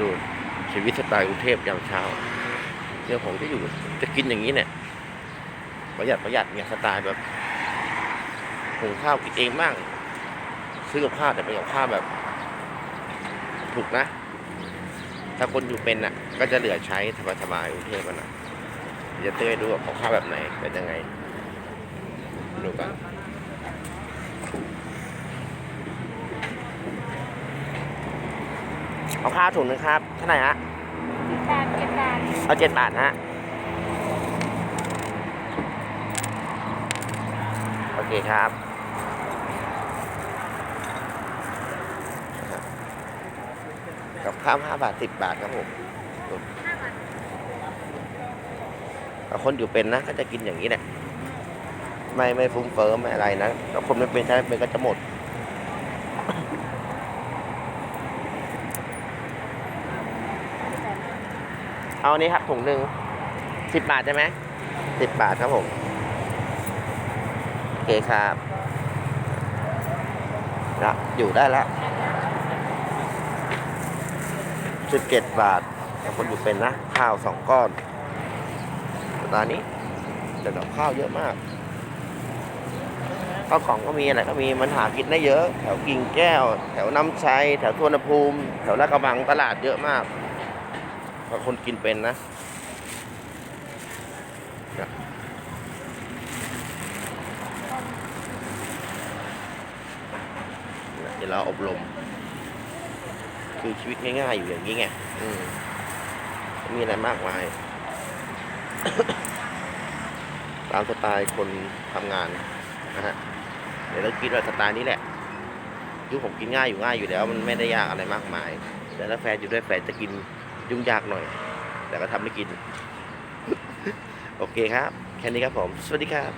ดูชีวิตสไตล์กรุงเทพยามเช้าเนี่ยผมจะอยู่จะกินอย่างนี้เนี่ยประหยัดประหยัดเนี่ยสไตล์แบบหุงข้าวกินเองบ้างซื้อกับข้าวแต่เป็นกับข้าวแบบ ถูกนะ ถ้าคนอยู่เป็นน่ะ ก็จะเหลือใช้สบายๆกรุงเทพกันนะจะเต้ยดูว่าของข้าวแบบไหนเป็นยังไงดูกัน เอาข้าวถุงนึงครับเท่าไหร่ฮะบาทเจ็ดบาทเอาเจ็ดบาทฮะโอเคครับกับข้าวห้าบาทสิบบาทครับผมห้าบาทถ้าคนอยู่เป็นนะก็จะกินอย่างนี้แหละไม่ไม่ฟุ้งเฟ้อไม่อะไรนะถ้าคนไม่เป็นใช้ไม่เป็นก็จะหมด เอาอันนี้ครับถุงหนึ่งสิบบาทใช่ไหมสิบบาทครับผม โอเคครับนะอยู่ได้แล้วสิบเจ็ดบาทถ้าคนอยู่เป็นนะ ข้าวสองก้อนตอนนี้แต่กับข้าวเยอะมากข้าวของก็มีอะไรก็มีมันหากินได้เยอะ แถวกิ่งแก้ว แถวน้ำชัย แถวทวนภูมิ แถวลาดกระบังตลาดเยอะมาก ถ้าคนกินเป็นนะเดี๋ยวเราอบรม คือชีวิตง่ายๆอยู่อย่างนี้ไงม,มีอะไรมากมาย ตามสไตล์คนทำงานนะฮะ เดี๋ยวเราคิดว่าสไตล์นี้แหละยุคผมกินง่ายอยู่ง่ายอยู่แล้ว มันไม่ได้ยากอะไรมากมาย แต่ถ้าแฟนอยู่ด้วยแฟนจะกิน ยุ่งยากหน่อย แต่ก็ทำได้กิน โอเคครับ แค่นี้ครับผม สวัสดีครับ